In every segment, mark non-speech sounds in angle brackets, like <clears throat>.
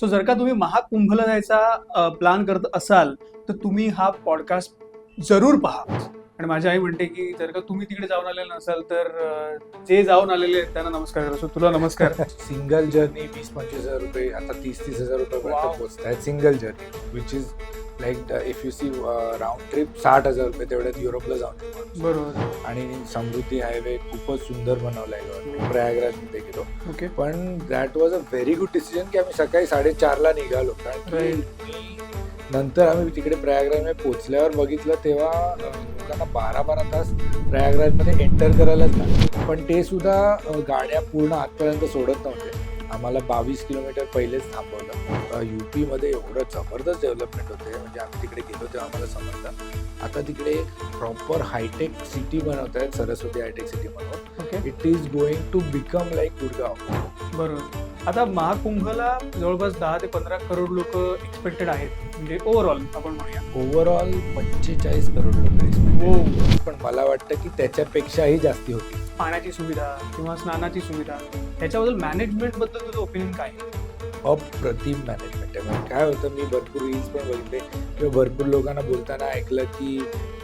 So जर का तुम्ही महाकुंभला जायचा प्लॅन करत असाल तर तुम्ही हा पॉडकास्ट जरूर पहा. आणि माझी आई म्हणते की जर का तुम्ही तिकडे जाऊन आलेले नसाल तर जे जाऊन आलेले आहेत त्यांना नमस्कार करा. सो तुला नमस्कार. <laughs> सिंगल जर्नी वीस पंचवीस हजार रुपये आता तीस तीस हजार रुपये पोहोचत single journey which is like if you see round trip साठ हजार रुपये तेवढ्यात युरोपला जाऊन. बरोबर. आणि समृद्धी हायवे खूपच सुंदर बनवलाय गव्हर्नमेंट प्रयागराजमध्ये गेलो. ओके पण that was a very good decision की आम्ही सकाळी साडेचारला निघालो. कारण की नंतर आम्ही तिकडे प्रयागराजमध्ये पोहोचल्यावर बघितलं तेव्हा लोकांना बारा बारा तास प्रयागराजमध्ये एंटर करायलाच लागले पण ते सुद्धा गाड्या पूर्ण आतपर्यंत सोडत नव्हते. आम्हाला बावीस किलोमीटर पहिलेच थांबवलं. यू पीमध्ये एवढं जबरदस्त डेव्हलपमेंट होते. म्हणजे आम्ही तिकडे गेलो तेव्हा आम्हाला समजलं. आता तिकडे प्रॉपर हायटेक सिटी बनवत आहेत. सरस्वती हायटेक सिटी म्हणून it is going to become like Gurgaon बरोबर. आता महाकुंभला जवळपास दहा ते पंधरा करोड लोक एक्सपेक्टेड आहेत. म्हणजे ओव्हरऑल आपण म्हणूया. ओव्हरऑल पंचेचाळीस करोड लोक हो. पण मला वाटतं की त्याच्यापेक्षाही जास्ती होती पाण्याची सुविधा किंवा स्नानाची सुविधा. ह्याच्याबद्दल मॅनेजमेंटबद्दल तुझं ओपिनियन काय? अप्रतिम मॅनेजमेंट आहे म्हणजे काय होतं मी भरपूर रील्स पण बघितले किंवा भरपूर लोकांना बोलताना ऐकलं की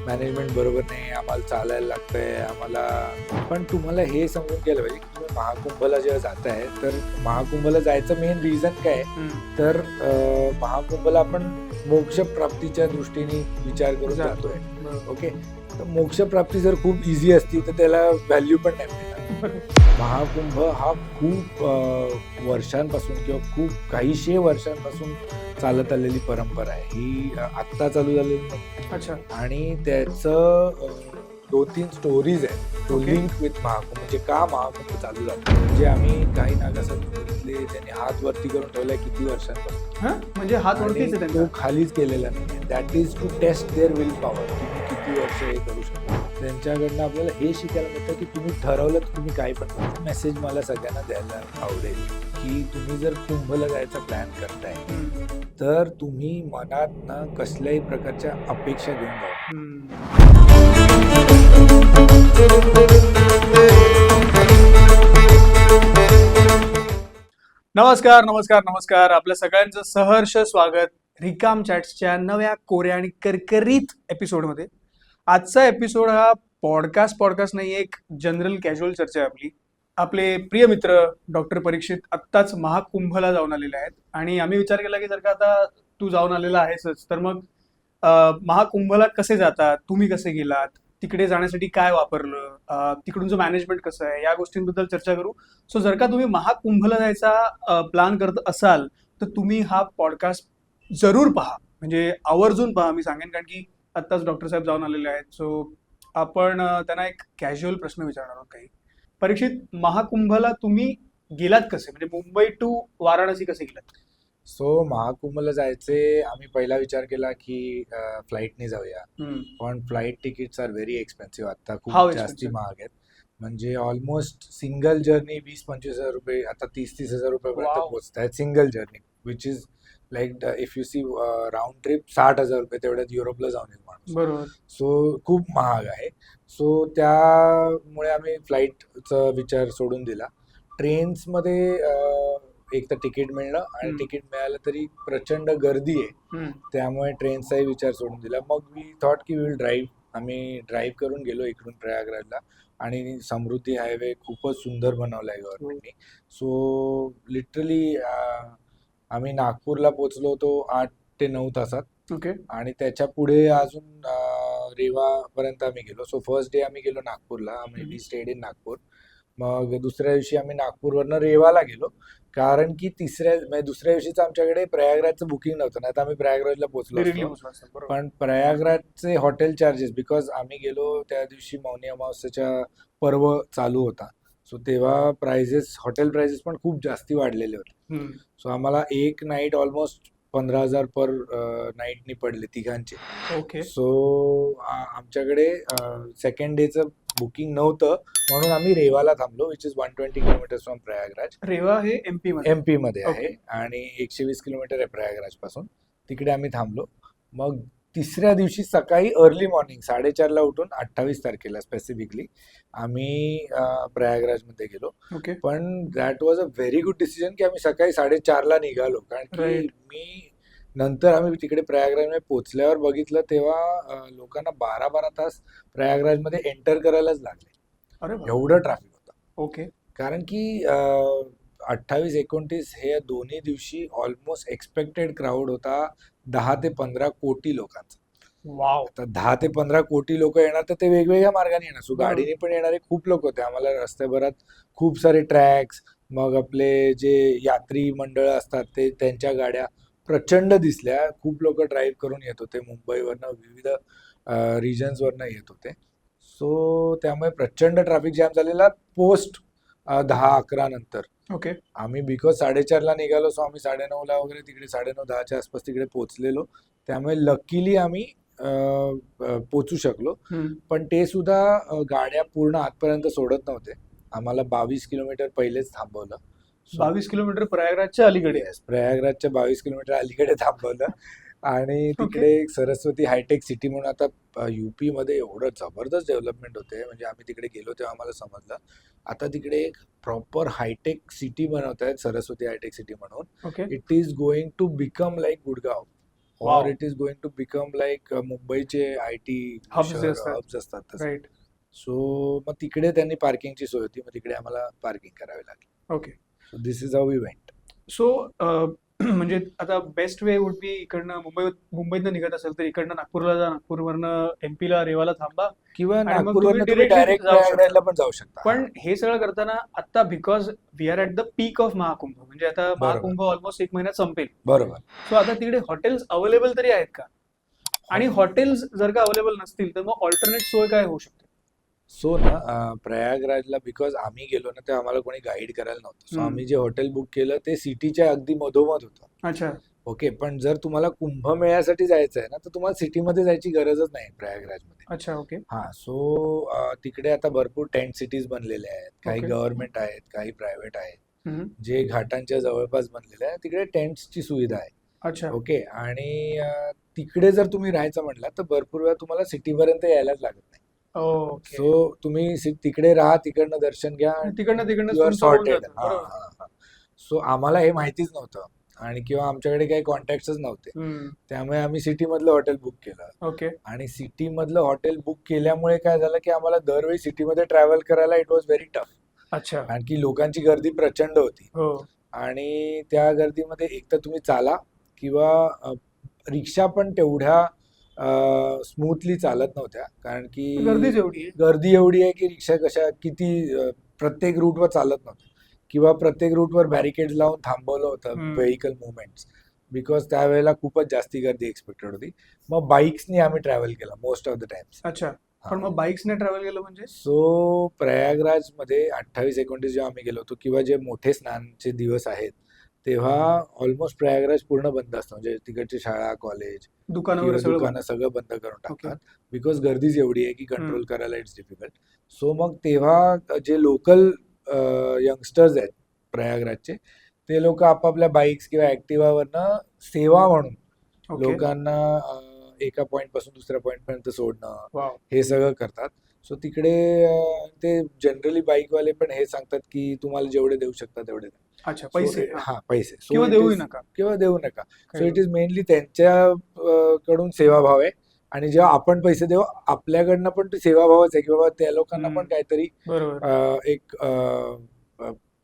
मॅनेजमेंट बरोबर नाही आम्हाला चालायला लागतंय आम्हाला पण तुम्हाला हे समजून घ्यायला पाहिजे की तुम्ही महाकुंभला जेव्हा जात आहे तर महाकुंभला जायचं मेन रिझन काय आहे. तर महाकुंभला आपण मोक्ष प्राप्तीच्या दृष्टीने विचार करून जातो. जातोय. ओके तर मोक्ष प्राप्ती जर खूप इझी असती तर त्याला व्हॅल्यू पण नाही महाकुंभ हा खूप वर्षांपासून किंवा खूप काहीशे वर्षांपासून चालत आलेली परंपरा आहे. ही आत्ता चालू झालेली नाही. अच्छा. आणि त्याचं दोन तीन स्टोरीज आहेत. तो Okay. लिंक विथ महाकुंभ म्हणजे का महाकुंभ चालू झाला? म्हणजे आम्ही काही नागासाठी त्यांनी हात वरती करून ठेवलाय किती वर्षांपासून. म्हणजे हात आणि वरतीच आहे तो त्यांचा खालीच केलेला नाही that is to test their will power किती वर्ष हे करू शकता. त्यांच्याकडनं आपल्याला हे शिकायला मिळतं की तुम्ही ठरवलं तर तुम्ही काय पण मेसेज मला सगळ्यांना द्यायला आवडेल की तुम्ही जर कुंभला जायचा प्लॅन करताय तर तुम्ही मनात ना कसल्याही प्रकारच्या अपेक्षा घेऊन जा नमस्कार नमस्कार नमस्कार. आपल्या सगळ्यांचं सहर्ष स्वागत रिकाम चॅट्सच्या नव्या कोऱ्या आणि करकरीत एपिसोडमध्ये आजचा एपिसोड हा पॉडकास्ट पॉडकास्ट नाही एक जनरल कॅज्युअल चर्चा आहे आपली. आपले प्रिय मित्र डॉक्टर परीक्षित आत्ताच महाकुंभला जाऊन आलेले आहेत. आणि आम्ही विचार केला की जर का आता तू जाऊन आलेला आहेसच तर मग महाकुंभला कसे जातात तुम्ही कसे गेलात? तिकडे जाण्यासाठी काय वापरलं? तिकडून तिकडूनचं मॅनेजमेंट कसं आहे? या गोष्टींबद्दल चर्चा करू. सो जर का तुम्ही महाकुंभला जायचा प्लॅन करत असाल तर तुम्ही हा पॉडकास्ट जरूर पहा. म्हणजे आवर्जून पहा मी सांगेन. कारण की आत्ताच डॉक्टर साहेब जाऊन आलेले आहेत. सो आपण त्यांना एक कॅज्युअल प्रश्न विचारणार आहोत काही. परीक्षित महाकुंभला तुम्ही गेलात कसे? म्हणजे मुंबई टू वाराणसी कसे गेलात? सो महाकुंभला जायचे आम्ही पहिला विचार केला की फ्लाईटने जाऊया. पण flight tickets are very expensive आता. खूप? जास्ती महाग आहेत. म्हणजे ऑलमोस्ट सिंगल जर्नी वीस पंचवीस हजार रुपये आता तीस तीस हजार रुपयापर्यंत. पोहोचत आहेत single journey which is like if you see round trip साठ हजार रुपये तेवढ्यात युरोपला जाऊन येईल माणूस. बरोबर. सो खूप महाग आहे. सो त्यामुळे आम्ही फ्लाईटचा विचार सोडून दिला. ट्रेन्समध्ये एक तर तिकीट मिळणं आणि. तिकीट मिळालं तरी प्रचंड गर्दी आहे. त्यामुळे ट्रेनचाही विचार सोडून दिला. मग वी थॉट की विल ड्राईव्ह आम्ही ड्राईव्ह करून गेलो इकडून प्रयागराजला आणि समृद्धी हायवे खूपच सुंदर बनवला आहे गव्हर्नमेंटने सो लिटरली आम्ही नागपूरला पोचलो होतो आठ ते नऊ तासात. ओके. आणि त्याच्या पुढे अजून अं, रेवापर्यंत आम्ही गेलो. सो फर्स्ट डे आम्ही गेलो नागपूरला. आम्ही स्टेड इन नागपूर. मग दुसऱ्या दिवशी आम्ही नागपूरवरनं रेवाला गेलो. कारण की तिसऱ्या म्हणजे दुसऱ्या दिवशीच आमच्याकडे प्रयागराजचं बुकिंग नव्हतं. नाही तर आम्ही प्रयागराजला पोहोचलो. पोहोचला पण प्रयागराजचे हॉटेल चार्जेस बिकॉज आम्ही गेलो त्या दिवशी मौनी अमावस्याच्या पर्व चालू होता. सो तेव्हा प्राइजेस हॉटेल प्राइजेस पण खूप जास्ती वाढलेले होते. सो आम्हाला एक नाईट ऑलमोस्ट पंधरा हजार पर नाईटनी पडले तिघांचे. ओके सो आमच्याकडे सेकंड डेचं बुकिंग नव्हतं. म्हणून आम्ही रेवाला थांबलो which is one twenty kilometre from Prayagraj Rewa हे एमपी मध्ये. एम पी मध्ये आहे. आणि एकशे वीस किलोमीटर आहे प्रयागराजपासून. तिकडे आम्ही थांबलो. मग तिसऱ्या दिवशी सकाळी अर्ली मॉर्निंग साडेचारला उठून अठ्ठावीस तारखेला स्पेसिफिकली आम्ही प्रयागराजमध्ये गेलो. ओके. पण that was a very good decision की आम्ही सकाळी साडेचारला निघालो. कारण की Right. मी नंतर आम्ही तिकडे प्रयागराजमध्ये पोहोचल्यावर बघितलं तेव्हा लोकांना बारा बारा तास प्रयागराजमध्ये एंटर करायलाच लागले. अरे. एवढं ट्रॅफिक होतं. ओके. कारण की अठ्ठावीस एकोणतीस हे दोन्ही दिवशी ऑलमोस्ट एक्सपेक्टेड क्राऊड होता. दहा ते पंधरा कोटी लोकांचा. वाव. आता दहा ते पंधरा कोटी लोक येणार तर ते वेगवेगळ्या मार्गाने येणार. सो. गाडीने पण येणारे खूप लोक होते. आम्हाला रस्त्याभरात खूप सारे ट्रॅक्स मग आपले जे यात्री मंडळ असतात ते त्यांच्या गाड्या प्रचंड दिसल्या. खूप लोक ड्राईव्ह करून येत होते. मुंबईवरनं विविध रिजन्सवरनं येत होते. सो त्यामुळे प्रचंड ट्रॅफिक जॅम झालेला पोस्ट दहा अकरा नंतर. ओके. आम्ही बिकॉज साडेचारला निघालो सो आम्ही साडेनऊला वगैरे तिकडे साडेनऊ दहाच्या आसपास तिकडे पोहोचलेलो. त्यामुळे लकीली आम्ही पोचू शकलो. पण ते सुद्धा गाड्या पूर्ण आतपर्यंत सोडत नव्हते. आम्हाला बावीस किलोमीटर पहिलेच थांबवलं. बावीस किलोमीटर प्रयागराजच्या अलीकडे. प्रयागराजच्या बावीस किलोमीटर अलीकडे थांबवलं. आणि <laughs> तिकडे एक सरस्वती हायटेक सिटी म्हणून आता युपी मध्ये एवढं जबरदस्त डेव्हलपमेंट होते. म्हणजे आम्ही तिकडे गेलो तेव्हा आम्हाला समजलं. आता तिकडे एक प्रॉपर हायटेक सिटी बनवत आहेत सरस्वती हायटेक सिटी म्हणून. It is going to become like Gurgaon. और it is going to become like मुंबईचे आय टी. हब्स असतात. सो मग तिकडे त्यांनी पार्किंगची सोय होती. मग तिकडे आम्हाला पार्किंग करावी लागली. Okay so this is we went so <clears throat> म्हणजे आता बेस्ट वे वुड बी इकडनं मुंबई मुंबईतनं निघत असेल तर इकडनं नागपूरला जा नागपूरवरनं एमपीला रेवाला थांबा. किंवा डायरेक्ट पण जाऊ शकता. पण हे सगळं करताना आता because we are at the peak of Mahakumbh म्हणजे आता महाकुंभ ऑलमोस्ट एक महिन्यात संपेल. बरोबर. सो आता तिकडे हॉटेल्स अवेलेबल तरी आहेत का? आणि हॉटेल्स जर का अवेलेबल नसतील तर मग ऑल्टरनेट सोय काय होऊ शकते? सो ना प्रयागराजला बिकॉज आम्ही गेलो ना तेव्हा आम्हाला कोणी गाईड करायला नव्हतं. सो हम्म. आम्ही जे हॉटेल बुक केलं ते सिटीच्या अगदी मधोमध होतं. अच्छा. ओके पण जर तुम्हाला कुंभमेळ्यासाठी जायचं आहे ना तर तुम्हाला सिटीमध्ये जायची गरजच नाही प्रयागराजमध्ये. अच्छा ओके हा सो तिकडे आता भरपूर टेंट सिटीज बनलेले आहेत. काही Okay. गव्हर्नमेंट आहेत काही प्रायव्हेट आहेत. हम्म. जे घाटांच्या जवळपास बनलेले आहे तिकडे टेंट्सची सुविधा आहे. अच्छा. ओके आणि अं, तिकडे जर तुम्ही राहायचं म्हटलं तर भरपूर वेळा तुम्हाला सिटीपर्यंत यायलाच लागत नाही. ओके. सो तुम्ही सि- तिकडे राहा तिकडनं दर्शन घ्या तिकडनं तिकडनं तुमचं होऊन सॉर्टेड जातं. बरोबर. सो आम्हाला हे माहितीच नव्हतं आणि किंवा आमच्याकडे काही कॉन्टॅक्टच नव्हते. हम्म. त्यामुळे आम्ही सिटीमधलं हॉटेल बुक केलं. ओके. आणि सिटीमधलं हॉटेल बुक केल्यामुळे काय झालं की आम्हाला दरवेळी सिटीमध्ये ट्रॅव्हल करायला इट वॉज व्हेरी टफ अच्छा. कारण की लोकांची गर्दी प्रचंड होती. हो. आणि त्या गर्दीमध्ये एक तर तुम्ही चाला किंवा अ, रिक्षा पण तेवढ्या स्मूथली चालत नव्हत्या. कारण की गर्दीच एवढी आहे. गर्दी एवढी आहे की रिक्षा कशा किती प्रत्येक रूटवर चालत नव्हतं किंवा प्रत्येक रूटवर बॅरिकेड लावून थांबवलं होतं. व्हेकल मुवमेंट्स बिकॉज त्यावेळेला खूपच जास्ती गर्दी एक्सपेक्टेड होती. मग बाईक्सनी आम्ही ट्रॅव्हल केलं मोस्ट ऑफ द टाइम्स अच्छा. पण मग बाईक्सने ट्रॅव्हल केलं म्हणजे? सो प्रयागराजमध्ये अठ्ठावीस एकोणतीस जेव्हा आम्ही गेलो होतो किंवा जे मोठे स्नानचे दिवस आहेत तेव्हा ऑलमोस्ट प्रयागराज पूर्ण बंद असतं. म्हणजे तिकडची शाळा कॉलेज दुकानं किंवा वगैरे सगळं दुकानं सगळं बंद करून टाकतात. बिकॉज गर्दीच एवढी आहे की कंट्रोल करायला इट्स डिफिकल्ट सो मग तेव्हा जे लोकल यंगस्टर्स आहेत प्रयागराजचे ते लोक आपापल्या बाईक्स किंवा ऍक्टिव्हावरनं सेवा म्हणून लोकांना एका पॉइंटपासून दुसऱ्या पॉइंट पर्यंत सोडणं हे सगळं करतात. सो तिकडे ते जनरली बाईकवाले पण हे सांगतात की तुम्हाला जेवढे देऊ शकता तेवढे द्या. अच्छा पैसे हा. पैसे किंवा is- नका किंवा देऊ नका सो इट इज मेनली त्यांच्या कडून सेवाभाव आहे आणि जेव्हा आपण पैसे देऊ आपल्याकडनं पण ते सेवाभावच आहे की बाबा त्या लोकांना. पण काहीतरी एक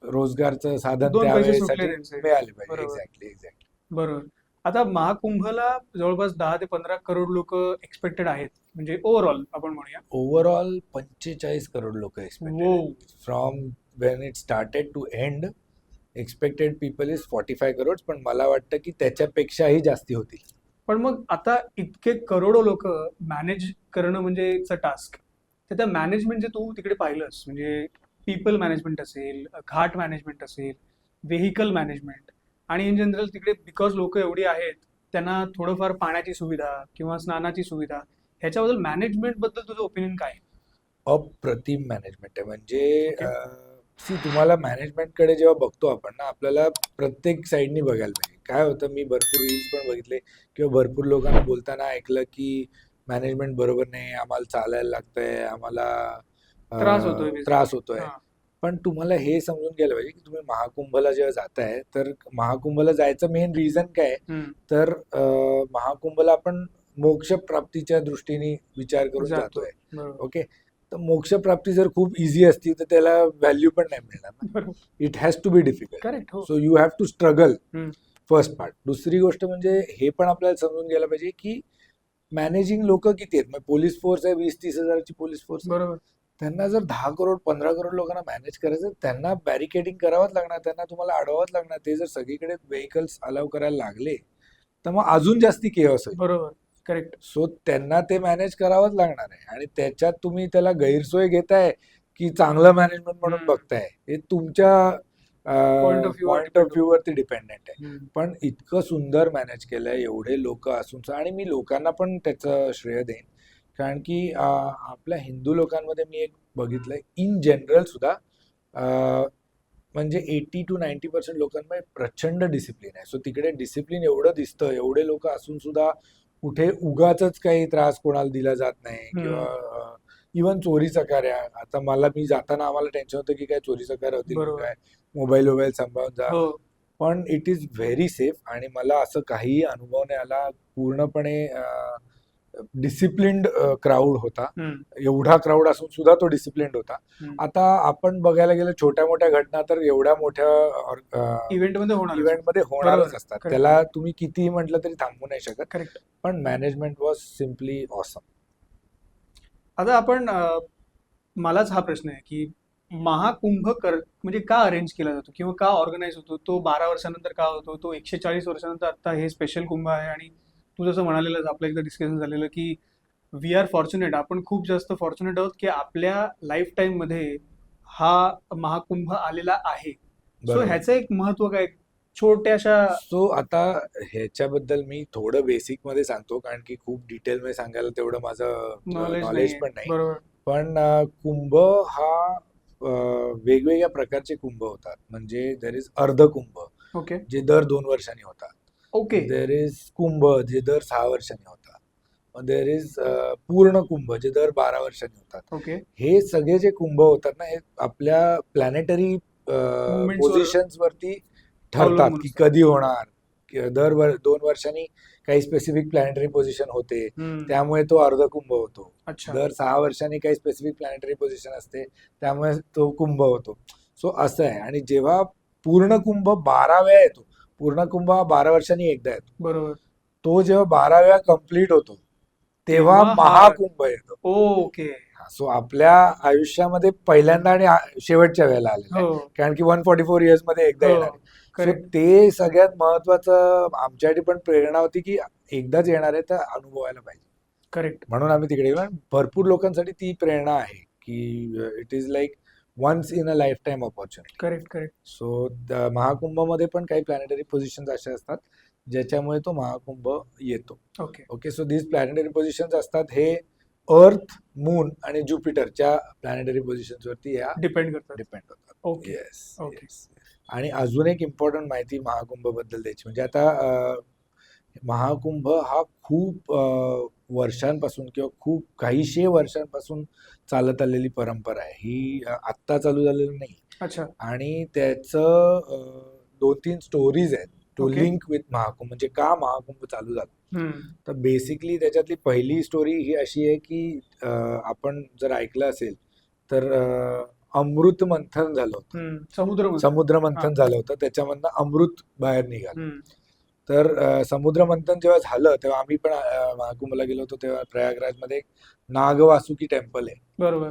रोजगारचं साधन. मिळाले पाहिजे. एक्झॅक्टली एक्झॅक्टली बरोबर आता महाकुंभला जवळपास दहा ते पंधरा करोड लोक एक्सपेक्टेड आहेत म्हणजे ओव्हरऑल आपण म्हणूया. ओव्हरऑल पंचेचाळीस करोड लोक expected from when it started to end expected people is forty five crore पण मला वाटतं की त्याच्यापेक्षाही जास्ती होतील. पण मग आता इतके करोडो लोक मॅनेज करणं म्हणजे इट्स अ टास्क तर त्या मॅनेजमेंट जे तू तिकडे पाहिलंस म्हणजे पीपल मॅनेजमेंट असेल घाट मॅनेजमेंट असेल व्हेकल मॅनेजमेंट आणि इन जनरल तिकडे बिकॉज लोक एवढी आहेत त्यांना थोडंफार पाण्याची सुविधा किंवा स्नानाची सुविधा ह्याच्याबद्दल मॅनेजमेंटबद्दल तुझं ओपिनियन काय? अप्रतिम मॅनेजमेंट आहे म्हणजे सी तुम्हाला मॅनेजमेंटकडे जेव्हा बघतो आपण ना आपल्याला प्रत्येक साईडनी बघायला पाहिजे काय होतं मी भरपूर रील्स पण बघितले किंवा भरपूर लोकांना बोलताना ऐकलं की मॅनेजमेंट बरोबर नाही आम्हाला चालायला लागतंय आम्हाला त्रास होतोय. त्रास होतोय. पण तुम्हाला हे समजून घ्यायला पाहिजे की तुम्ही महाकुंभला जेव्हा जाताय तर महाकुंभला जायचं मेन रिझन काय. तर महाकुंभला आपण मोक्ष प्राप्तीच्या दृष्टीने विचार करून जातोय. ओके? तर मोक्ष प्राप्ती जर खूप इझी असती तर त्याला व्हॅल्यू पण नाही मिळणार it has to be difficult so you have to struggle. First part दुसरी गोष्ट म्हणजे हे पण आपल्याला समजून घ्यायला पाहिजे की मॅनेजिंग लोक किती आहेत? मग पोलीस फोर्स आहे वीस तीस हजाराची पोलीस फोर्स बरोबर. त्यांना जर दहा करोड पंधरा करोड लोकांना मॅनेज करायचं त्यांना बॅरिकेडिंग करावंच लागणार त्यांना तुम्हाला अडवावंच लागणार. ते जर सगळीकडे व्हेकल्स अलाव करायला लागले तर मग अजून जास्ती केअस होईल. बरोबर. करेक्ट सो त्यांना ते मॅनेज करावंच लागणार आहे. आणि त्याच्यात तुम्ही त्याला गैरसोय घेताय की चांगलं मॅनेजमेंट म्हणून. बघताय हे तुमच्या पॉइंट ऑफ व्ह्यू वरती डिपेंडेंट आहे. पण इतकं सुंदर मॅनेज केलंय एवढे लोक असून आणि मी लोकांना पण त्याचं श्रेय देईन. कारण की आपल्या हिंदू लोकांमध्ये मी एक बघितलंय इन जनरल सुद्धा म्हणजे एटी टू नाईन्टी पर्सेंट लोकांमध्ये प्रचंड डिसिप्लिन आहे. सो तिकडे डिसिप्लिन एवढं दिसतं एवढे लोक असून सुद्धा कुठे उगाच काही त्रास कोणाला दिला जात नाही. किंवा इवन चोरी चकाऱ्या आता मला मी जाताना आम्हाला टेन्शन होतं की काय चोरी चकाऱ्या होतील. काय? मोबाईल वोबाईल सांभाळून जा. हो. पण इट इज व्हेरी सेफ आणि मला असं काहीही अनुभव नाही आला. पूर्णपणे डिसिप्लिन्ड क्राऊड होता. एवढा क्राऊड असून सुद्धा तो डिसिप्लिन्ड होता. आता आपण बघायला गेलं छोट्या मोठ्या घटना तर एवढ्या मोठ्या इव्हेंटमध्ये होणार इव्हेंटमध्ये होणारच. असतात. त्याला तुम्ही कितीही म्हटलं तरी थांबवू नाही शकत. पण मॅनेजमेंट वॉज सिम्पली ऑसम आता आपण मलाच हा प्रश्न आहे की महाकुंभ कर म्हणजे का अरेंज केला जातो? किंवा का ऑर्गनाईज होतो? तो बारा वर्षानंतर का होतो? तो एकशे चाळीस वर्षानंतर आता हे स्पेशल कुंभ आहे आणि तू जसं म्हणालेलं आपलं एकदा डिस्कशन झालेलं की वी आर फॉर्च्युनेट आपण खूप जास्त फॉर्च्युनेट आहोत की आपल्या लाईफ टाईममध्ये हा महाकुंभ आलेला आहे. सो ह्याचं एक महत्त्व काय? छोट्याशा सो आता ह्याच्याबद्दल मी थोडं बेसिकमध्ये सांगतो कारण की खूप डिटेल मध्ये सांगायला तेवढं माझं नॉलेज पण नाही. पण कुंभ हा वेगवेगळ्या प्रकारचे कुंभ होतात. म्हणजे देर इज अर्ध कुंभ ओके जे दर दोन वर्षांनी होतात. ओके देर इज कुंभ जे दर सहा वर्षांनी होतात. देर इज पूर्ण कुंभ जे दर बारा वर्षांनी होतात. ओके हे सगळे जे कुंभ होतात ना हे आपल्या प्लॅनेटरी वर- पोझिशन्स वरती ठरतात की. कधी होणार. दर वर- दोन वर्षांनी काही स्पेसिफिक प्लॅनेटरी पोझिशन होते. त्यामुळे तो अर्ध कुंभ होतो. दर सहा वर्षांनी काही स्पेसिफिक प्लॅनेटरी पोझिशन असते त्यामुळे तो कुंभ होतो. सो असं आहे. आणि जेव्हा पूर्ण कुंभ बारा वेळा येतो पूर्ण कुंभ हा बारा वर्षांनी एकदा येतो. बरोबर. तो जेव्हा बारा वेळा कंप्लीट होतो तेव्हा तेव्हा हा- महाकुंभ येतो. ओके. सो आपल्या आयुष्यामध्ये पहिल्यांदा आणि आ- शेवटच्या वेळेला आलेला आहे. हो. कारण की वन फॉर्टी फोर इयर्समध्ये एकदा येणार आहे. करेक्ट ते सगळ्यात महत्वाचं आमच्यासाठी पण प्रेरणा होती की एकदाच येणार आहे तर अनुभवायला पाहिजे. करेक्ट म्हणून आम्ही तिकडे गेलो आणि भरपूर लोकांसाठी ती प्रेरणा आहे की it is like once in a life time opportunity correct correct so महाकुंभमध्ये पण काही प्लॅनेटरी पोझिशन्स असे असतात ज्याच्यामुळे तो महाकुंभ येतो. Okay okay so these planetary positions असतात हे अर्थ मून आणि ज्युपिटरच्या प्लॅनेटरी पोझिशन्स वरती या डिपेंड करतात. डिपेंड होतात. Okay yes Okay. आणि अजून एक इम्पॉर्टंट माहिती महाकुंभबद्दल द्यायची म्हणजे आता महाकुंभ हा खूप वर्षांपासून किंवा खूप काहीशे वर्षांपासून चालत आलेली परंपरा आहे ही आत्ता चालू झालेली नाही अच्छा आणि त्याचं दोन तीन स्टोरीज आहेत too Okay. Link with Mahakumbh म्हणजे का महाकुंभ चालू झाला. तर बेसिकली त्याच्यातली पहिली स्टोरी ही अशी आहे की आपण जर ऐकलं असेल तर अमृत मंथन झालं होतं. समुद्र. समुद्र मंथन. झालं होतं त्याच्यामधनं अमृत बाहेर निघालं. तर अं, समुद्र मंथन जेव्हा झालं तेव्हा आम्ही पण महाकुंभला गेलो होतो तेव्हा प्रयागराजमध्ये एक नागवासुकी टेम्पल आहे बरोबर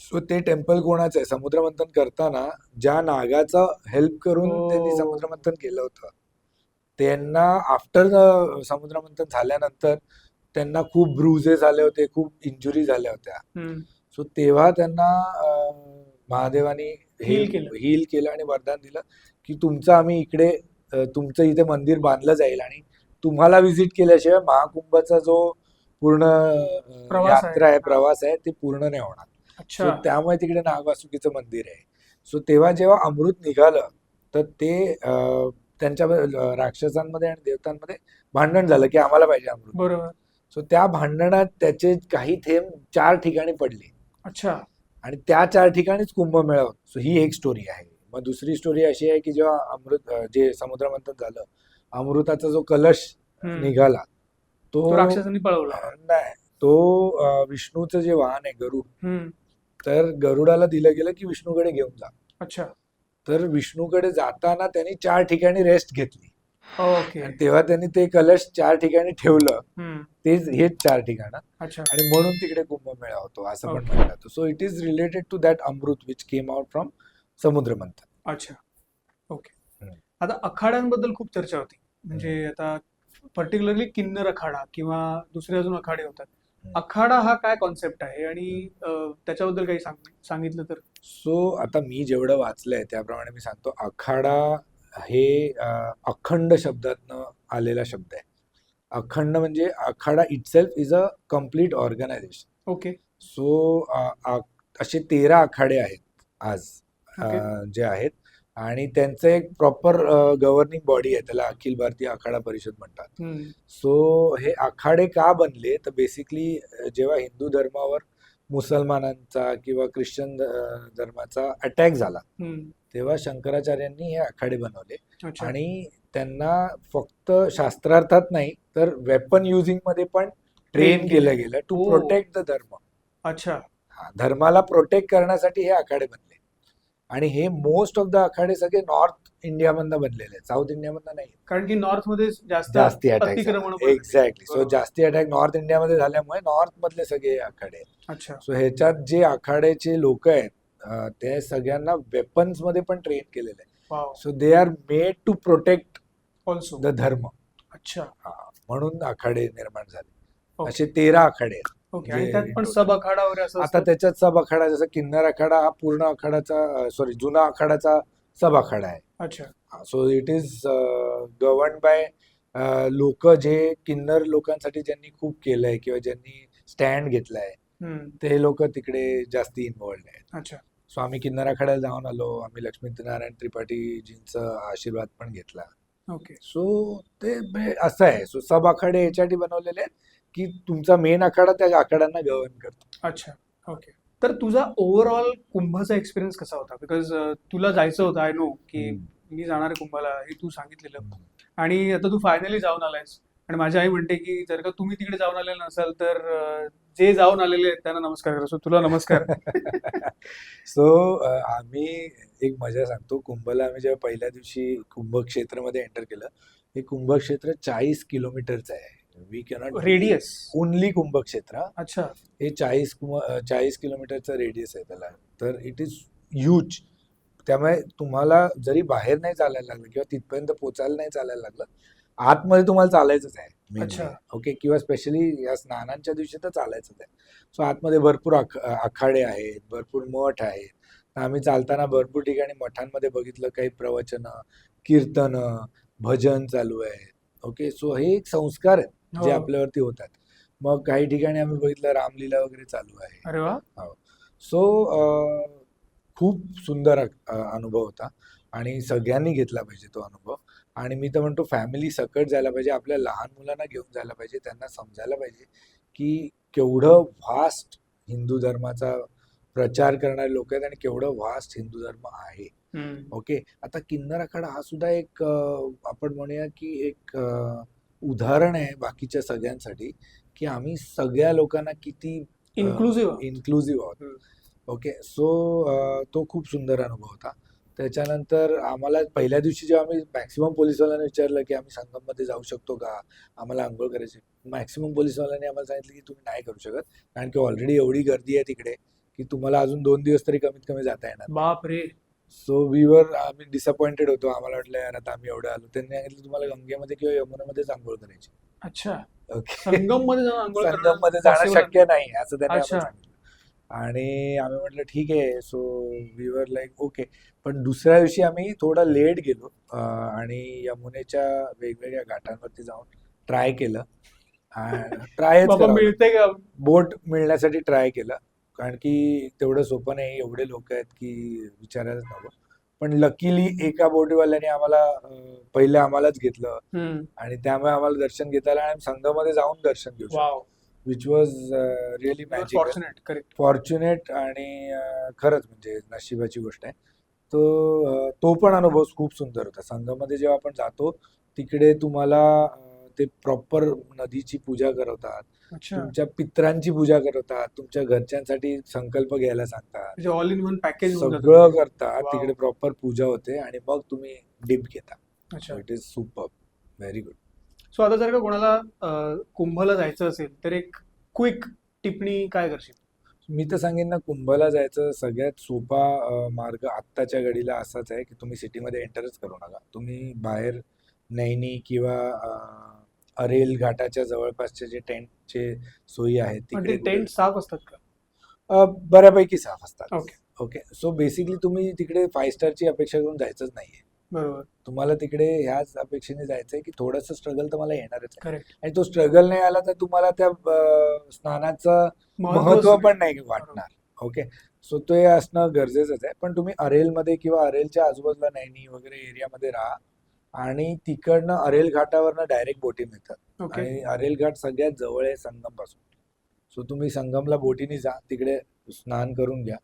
सो ते टेम्पल कोणाचं आहे समुद्र मंथन करताना ज्या नागाचा हेल्प करून हो. त्यांनी समुद्र मंथन केलं होतं त्यांना आफ्टर समुद्र मंथन झाल्यानंतर त्यांना खूप ब्रुजेस झाले होते खूप इंजुरी झाल्या होत्या. सो तेव्हा त्यांना महादेवानी. हील केलं आणि वरदान दिलं की तुमचं आम्ही इकडे तुमचं इथे मंदिर बांधलं जाईल आणि तुम्हाला व्हिजिट केल्याशिवाय महाकुंभाचा जो पूर्ण अं, प्रवास आहे. यात्रा आहे प्रवास आहे ते पूर्ण नाही होणार. त्यामुळे तिकडे नागवासुकीचं मंदिर आहे. सो तेव्हा जेव्हा अमृत निघालं तर ते त्यांच्या राक्षसांमध्ये आणि देवतांमध्ये भांडण झालं की आम्हाला पाहिजे अमृत. बरोबर. सो त्या भांडणात त्याचे काही थेंब चार ठिकाणी पडले. अच्छा. आणि त्या चार ठिकाणीच कुंभमेळा सो ही एक स्टोरी आहे. मग दुसरी स्टोरी अशी आहे की जेव्हा अमृत जे समुद्र मंथन झालं अमृताचा जो कलश. निघाला तो राक्षसांनी पळवला. नाही तो विष्णूचं जे वाहन आहे गरुड. तर गरुडाला दिलं गेलं की विष्णूकडे घेऊन जा. अच्छा. तर विष्णूकडे जाताना त्यांनी चार ठिकाणी रेस्ट घेतली. ओके आणि तेव्हा त्यांनी ते कलश चार ठिकाणी ठेवलं. तेच हेच चार ठिकाणं. आणि म्हणून तिकडे कुंभमेळा होतो असं पण. म्हणलं जातं so it is related to that amrit which came out from Samudra Manthan अच्छा. ओके. आता अखाड्यांबद्दल खूप चर्चा होती. म्हणजे आता पर्टिक्युलरली किन्नर अखाडा किंवा दुसरे अजून अखाडे होतात. अखाडा हा काय कॉन्सेप्ट आहे? आणि त्याच्याबद्दल काही सांग सांगितलं तर? सो आता मी जेवढं वाचलंय त्याप्रमाणे मी सांगतो आखाडा हे अखंड शब्दातनं आलेला शब्द आहे. अखंड म्हणजे आखाडा itself is a complete organisation okay. So असे तेरा आखाडे आहेत आज. Okay. जे आहेत आणि त्यांचं एक प्रॉपर गव्हर्निंग बॉडी आहे त्याला अखिल भारतीय आखाडा परिषद म्हणतात. सो हे आखाडे का बनले तर बेसिकली जेव्हा हिंदू धर्मावर मुसलमानांचा किंवा ख्रिश्चन धर्माचा अटॅक झाला. तेव्हा शंकराचार्यांनी हे आखाडे बनवले आणि त्यांना फक्त शास्त्रार्थात नाही तर वेपन युझिंगमध्ये पण ट्रेन केलं. गेलं टू. प्रोटेक्ट द धर्म अच्छा हा, धर्माला प्रोटेक्ट करण्यासाठी हे आखाडे बनले आणि हे मोस्ट ऑफ द आखाडे सगळे नॉर्थ इंडियामधनं बनलेले आहेत. साऊथ इंडियामधनं नाही. कारण की नॉर्थमध्ये जास्त अटॅक एक्झॅक्टली सो. जास्ती अटॅक नॉर्थ इंडियामध्ये झाल्यामुळे नॉर्थ मधले सगळे आखाडे आहेत. अच्छा. सो ह्याच्यात जे आखाड्याचे लोक आहेत ते सगळ्यांना वेपन्समध्ये पण ट्रेन केलेले so they are made to protect also the dharma. अच्छा. म्हणून आखाडे निर्माण झाले. असे तेरा आखाडे आहेत. ओके. आणि जे त्यात पण total. सब अखाडा वगैरे असं आता असतं? त्याच्यात सब आखाडा जसं किन्नर आखाडा हा पूर्ण आखाडाचा सॉरी जुना आखाडाचा सब आखाडा आहे. अच्छा. So it is govern by लोक जे किन्नर लोकांसाठी ज्यांनी खूप केलंय किंवा ज्यांनी स्टँड घेतलाय हम्म. ते लोक तिकडे जास्ती इन्व्हॉल्ड आहेत. अच्छा. सो आम्ही किन्नर आखाड्याला जाऊन आलो आम्ही लक्ष्मीनारायण त्रिपाठीजींचा आशीर्वाद पण घेतला. ओके. सो ते बे- असं आहे. सो सब आखाडे याच्यासाठी बनवलेले आहेत. की तुमचा मेन आखाडा त्या आखाड्यांना गव्हर्न करतो. अच्छा ओके तर तुझा ओव्हरऑल कुंभचा एक्सपिरियन्स कसा होता? बिकॉज तुला जायचं होतं आय नो की मी जाणार कुंभाला हे तू सांगितलेलं. आणि आता तू फायनली जाऊन आलायस. आणि माझी आई म्हणते की जर का तुम्ही तिकडे जाऊन आले नसाल तर जे जाऊन आलेले आहेत त्यांना नमस्कार करा. सो तुला नमस्कार. <laughs> सो आम्ही एक मजा सांगतो. कुंभला आम्ही जेव्हा पहिल्या दिवशी कुंभक्षेत्रामध्ये एंटर केलं हे कुंभक्षेत्र चाळीस किलोमीटरचं आहे. वी कॅनॉट रेडियस ओनली कुंभक्षेत्र अच्छा. हे चाळीस कुंभ चाळीस किलोमीटरचं रेडियस आहे त्याला. तर इट इज ह्यूज त्यामुळे तुम्हाला जरी बाहेर नाही चालायला लागलं किंवा तिथपर्यंत पोचायला नाही चालायला लागलं आतमध्ये तुम्हाला चालायचंच आहे. अच्छा. ओके किंवा स्पेशली या स्नानांच्या दिवशी तर चालायचंच आहे. सो आतमध्ये भरपूर आख आखाडे आहेत भरपूर मठ आहेत. आम्ही चालताना भरपूर ठिकाणी मठांमध्ये बघितलं काही प्रवचनं कीर्तनं भजन चालू आहे. ओके सो हे एक संस्कार आहेत. जे हो. आपल्यावरती होतात. मग काही ठिकाणी आम्ही बघितलं रामलीला वगैरे चालू आहे. अरे वा. सो खूप सुंदर अनुभव होता आणि सगळ्यांनी घेतला पाहिजे तो अनुभव. आणि मी तर म्हणतो फॅमिली सकट जायला पाहिजे आपल्या लहान मुलांना घेऊन जायला पाहिजे त्यांना समजायला पाहिजे की केवढं व्हास्ट हिंदू धर्माचा प्रचार करणारे लोक आहेत आणि केवढं व्हास्ट हिंदू धर्म आहे. ओके आता किन्नर आखाडा हा सुद्धा एक आपण म्हणूया की एक उदाहरण आहे बाकीच्या सगळ्यांसाठी की आम्ही सगळ्या लोकांना किती इन्क्लुसिव्ह इन्क्लुझिव्ह आहोत. ओके सो तो खूप सुंदर अनुभव होता. त्याच्यानंतर आम्हाला पहिल्या दिवशी जेव्हा आम्ही मॅक्सिमम पोलिसवाल्यांना विचारलं की आम्ही संगममध्ये जाऊ शकतो का? आम्हाला आंघोळ करायची. मॅक्सिमम पोलिसवाल्यांनी आम्हाला सांगितलं की तुम्ही नाही करू शकत कारण की ऑलरेडी एवढी गर्दी आहे तिकडे की तुम्हाला अजून दोन दिवस तरी कमीत कमी जाता येणार बाप सो वीवर आम्ही डिसअपॉइंटेड होतो. आम्हाला वाटलं यार आता आम्ही एवढं आलो. त्यांनी सांगितलं तुम्हाला गंगेमध्ये किंवा यमुनामध्येच आंघोळ करायची. अच्छा. ओके संगममध्ये जाऊन आंघोळ करणं संगममध्ये जाणं possible शक्य नाही असं त्यांनी अच्छा. आम्हाला सांगितलं. आणि आम्ही म्हटलं ठीक आहे. सो वीवर लाईक ओके पण दुसऱ्या दिवशी आम्ही थोडा लेट गेलो अं, आणि यमुनेच्या वेगवेगळ्या घाटांवरती जाऊन ट्राय केलं. ट्रायच बाबा मिळते का? बोट मिळण्यासाठी ट्राय केलं. कारण की तेवढं सोपं नाही एवढे लोक आहेत की विचारायलाच नको. पण लकीली एका बोटीवाल्याने आम्हाला पहिले आम्हालाच घेतलं. आणि त्यामुळे आम्हाला दर्शन घेता आलं आणि संघामध्ये जाऊन दर्शन घेऊ which was really magic fortunate correct fortunate आणि खरंच म्हणजे नशिबाची गोष्ट आहे. तो तो पण अनुभव खूप सुंदर होता. संघामध्ये जेव्हा आपण जातो तिकडे तुम्हाला ते प्रॉपर नदीची पूजा करवतात. तुमच्या पित्रांची पूजा करवतात. तुमच्या घरच्यांसाठी संकल्प घ्यायला सांगतात. म्हणजे ऑल इन वन पॅकेज सगळं करतात. तिकडे प्रॉपर पूजा होते आणि मग तुम्ही डिप घेता. It is super very good so आता जर का कोणाला कुंभला जायचं असेल तर एक क्विक टिप्पणी काय करशील? मी तर सांगेन ना कुंभला जायचं सगळ्यात सोपा मार्ग आत्ताच्या घडीला असाच आहे की तुम्ही सिटीमध्ये एंटरच करू नका. तुम्ही बाहेर नैनी किंवा अरेल घाटाच्या जवळपासचे जे टेंटचे सोयी आहेत पण तिकडे टेंट साफ असतात का? अं, बऱ्यापैकी साफ असतात. Okay. ओके. सो बेसिकली तुम्ही तिकडे फाईव्ह स्टारची अपेक्षा करून जायचंच नाहीये. बरोबर. तुम्हाला तिकडे ह्याच अपेक्षेने जायचंय की थोडंसं स्ट्रगल तुम्हाला येणारच आहे. करेक्ट आणि तो स्ट्रगल नाही आला तर तुम्हाला त्या अं, स्नानाचं महत्त्व पण नाही वाटणार. ओके. सो ते असणं गरजेचंच आहे. पण तुम्ही अरेलमध्ये किंवा अरेलच्या आजूबाजूला नैनी वगैरे एरियामध्ये राहा. आणि तिकडनं अरेल घाटावरनं डायरेक्ट बोटी मिळतात. आणि अरेल घाट सगळ्यात जवळ आहे संगमपासून सो तुम्ही संगमला बोटीने जा तिकडे स्नान करून घ्या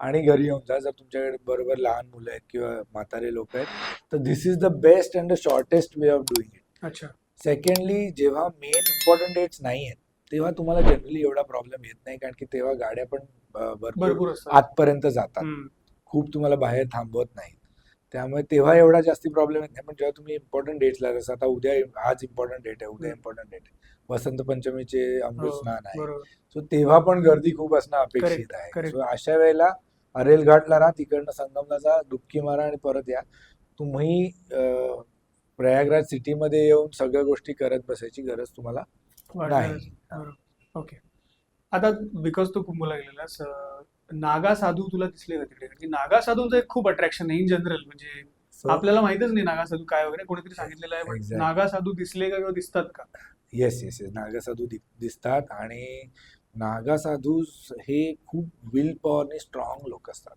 आणि घरी येऊन जा. जर तुमच्याकडे बरोबर लहान मुलं आहेत किंवा म्हातारे लोक आहेत तर this is the best and the shortest way of doing it अच्छा. सेकंडली जेव्हा मेन इम्पॉर्टंट डेट्स नाही आहेत तेव्हा तुम्हाला जनरली एवढा प्रॉब्लेम येत नाही कारण की तेव्हा गाड्या पण अं, भरपूर भरपूर असतात. आतपर्यंत जातात. हम्म. खूप तुम्हाला बाहेर थांबवत नाहीत. त्यामुळे तेव्हा एवढा जास्ती प्रॉब्लेम येत नाही. पण जेव्हा तुम्ही इम्पॉर्टंट डेट्सला जसं आता उद्या आज इम्पॉर्टंट डेट आहे उद्या. इम्पॉर्टंट डेट आहे. वसंत पंचमीचे अमृत हो, स्नान आहे. सो तेव्हा पण गर्दी खूप असणं अपेक्षित आहे. सो अशा वेळेला अरेल घाटला राहा तिकडनं संगमला जा डुबकी मारा आणि परत या. तुम्ही प्रयागराज सिटीमध्ये येऊन सगळ्या गोष्टी करत बसायची गरज तुम्हाला नाही. ओके आता बिकॉज तू कुंभला गेलेलास अं, नागा साधू तुला दिसले का तिकडे? कारण की नागा साधूंचं एक खूप अट्रॅक्शन आहे इन जनरल म्हणजे आपल्याला माहितच नाही नागा साधू काय वगैरे कोणीतरी सांगितलेलं आहे पण Exactly. नागा साधू दिसले का किंवा दिसतात का? येस येस येस नागासाधू दि- दिसतात आणि नागासाधू हे खूप विल पॉवरने स्ट्रॉंग लोक असतात.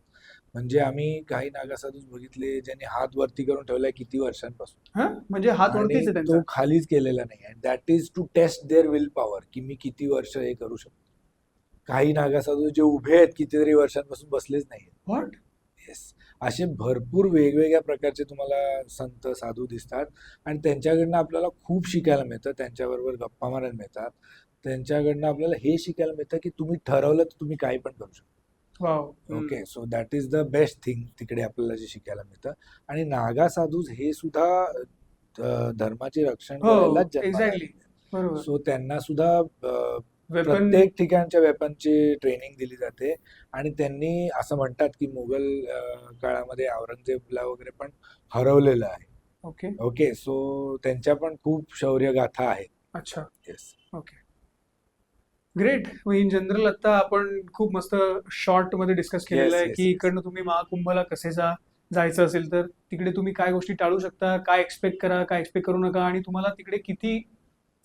म्हणजे आम्ही काही नागासाधूस बघितले ज्यांनी हात वरती करून ठेवलाय किती वर्षांपासून. हा? म्हणजे हात आणि आहे तो खालीच केलेला नाही. That is to test their will power की मी किती वर्ष हे करू शकतो. काही नागासाधू जे उभे आहेत कितीतरी वर्षांपासून बसलेच नाही व्हॉट येस असे भरपूर वेगवेगळ्या प्रकारचे तुम्हाला संत साधू दिसतात आणि त्यांच्याकडनं आपल्याला खूप शिकायला मिळतं. त्यांच्याबरोबर गप्पा मारायला मिळतात. त्यांच्याकडनं आपल्याला हे शिकायला मिळतं की तुम्ही ठरवलं तर तुम्ही काही पण करू शकता. Okay so that is the best thing तिकडे आपल्याला जे शिकायला मिळतं. आणि नागा साधूज हे सुद्धा धर्माचे रक्षण हो एक्झॅक्टली. बरोबर. सो त्यांना सुद्धा प्रत्येक ठिकाणच्या वेपनची ट्रेनिंग दिली जाते. आणि त्यांनी असं म्हणतात की मुघल काळामध्ये औरंगजेबला वगैरे पण हरवलेलं आहे. ओके ओके सो त्यांच्या पण खूप शौर्य गाथा आहेत. अच्छा. Yes okay great in general आता आपण खूप मस्त शॉर्टमध्ये डिस्कस केलेलं आहे की. इकडनं तुम्ही महाकुंभला कसे जा जायचं असेल तर तिकडे तुम्ही काय गोष्टी टाळू शकता काय एक्सपेक्ट करा काय एक्सपेक्ट करू नका आणि तुम्हाला तिकडे किती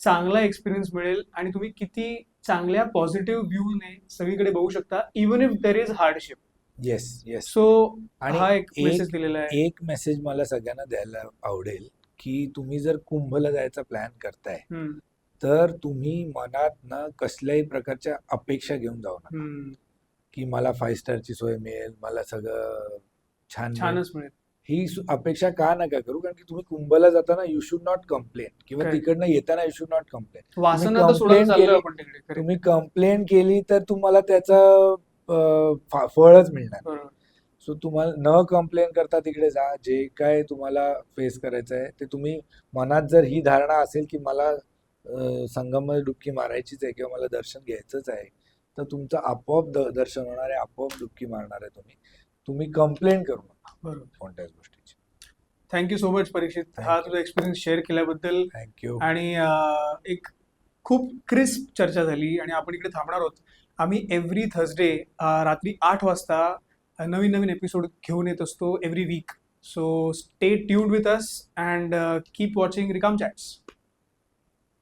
चांगला एक्सपिरियन्स मिळेल आणि तुम्ही किती चांगल्या पॉझिटिव्ह व्ह्यूने सगळीकडे बघू शकता even if there is hardship yes yes so आणि हा एक मेसेज दिलेला आहे. एक मेसेज मला सगळ्यांना द्यायला आवडेल की तुम्ही जर कुंभला जायचा प्लॅन करताय तर तुम्ही मनात न कसल्याही प्रकारच्या अपेक्षा घेऊन जाऊ नका. की मला फाईव्ह स्टारची सोय मिळेल मला सगळं छान. छानच मिळेल. ही अपेक्षा का नका करू? कारण की तुम्ही कुंभला जाताना यू शुड नॉट कंप्लेन किंवा. तिकडनं येताना यू शुड नॉट correct. तुम्ही कंप्लेन केली तर तुम्हाला त्याचं फळच मिळणार सो तुम्हाला न कंप्लेन करता तिकडे जा. जे काय तुम्हाला फेस करायचं आहे ते तुम्ही मनात जर ही धारणा असेल की मला संगममध्ये डुबकी मारायचीच आहे किंवा मला दर्शन घ्यायचंच आहे तर तुमचं आपोआप दर्शन होणार आहे आपोआप डुबकी मारणार आहे तुम्ही. तुम्ही कंप्लेन करू नका. बरोबर. कोणत्याच गोष्टीची. Thank you so much Parikshit. Thank हा you. तुझा एक्सपिरियन्स शेअर केल्याबद्दल. थँक्यू आणि अं, एक खूप क्रिस्प चर्चा झाली आणि आपण इकडे थांबणार आहोत. आम्ही एव्हरी थर्सडे रात्री आठ वाजता अ, नवीन नवीन एपिसोड घेऊन येत असतो every week so stay tuned with us and keep watching रिकाम चॅट्स